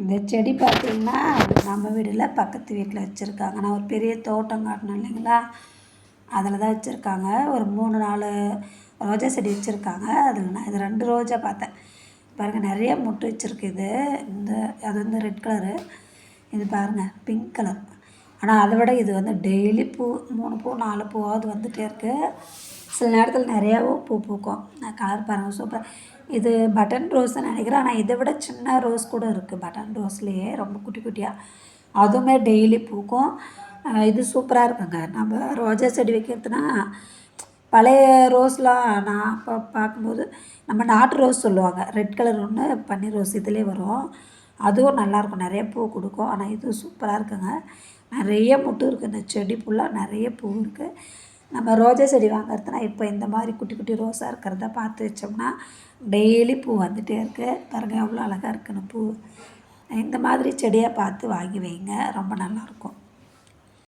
இந்த செடி பார்த்திங்கன்னா நம்ம வீடில் பக்கத்து வீட்டில் வச்சுருக்காங்க. நான் ஒரு பெரிய தோட்டம் காட்டினேன் இல்லைங்களா? அதில் தான் வச்சுருக்காங்க. ஒரு மூணு நாலு ரோஜா செடி வச்சுருக்காங்க. அதில் நான் இது ரெண்டு ரோஜா பார்த்தேன். பாருங்கள் நிறைய முட்டு வச்சுருக்கு இது. இந்த அது வந்து ரெட் கலரு. இது பாருங்கள் பிங்க் கலர். ஆனால் அதை விட இது வந்து டெய்லி பூ மூணு பூ நாலு பூவாவது வந்துகிட்டே இருக்குது சில நேரத்தில் நிறையாவும் பூ பூக்கும். நான் கலர் பாருங்கள் சூப்பர் இது பட்டன் ரோஸ் நினைக்கிறேன். ஆனால் இதை விட சின்ன ரோஸ் கூட இருக்குது பட்டன் ரோஸ்லேயே ரொம்ப குட்டி குட்டியாக அதுவுமே டெய்லி பூக்கும். இது சூப்பராக இருக்குங்க. நம்ம ரோஜா செடி வைக்கிறதுனா பழைய ரோஸ்லாம் நான் அப்போ பார்க்கும்போது நம்ம நாட்டு ரோஸ் சொல்லுவாங்க. ரெட் கலர் ஒன்று பன்னீர் ரோஸ் இதிலே வரும். அதுவும் நல்லாயிருக்கும். நிறைய பூ கொடுக்கும். ஆனால் இது சூப்பராக இருக்குங்க. நிறைய முட்டு இருக்குது இந்த செடி ஃபுல்லாக நிறைய பூ இருக்குது நம்ம ரோஜா செடி வாங்குறதுனா இப்போ இந்த மாதிரி குட்டி குட்டி ரோஸாக இருக்கிறத பார்த்து வச்சோம்னா டெய்லி பூ வந்துகிட்டே இருக்குது பாருங்கள் எவ்வளோ அழகாக இருக்குன்னு பூ. இந்த மாதிரி செடியாக பார்த்து வாங்கி வைங்க. ரொம்ப நல்லாயிருக்கும்.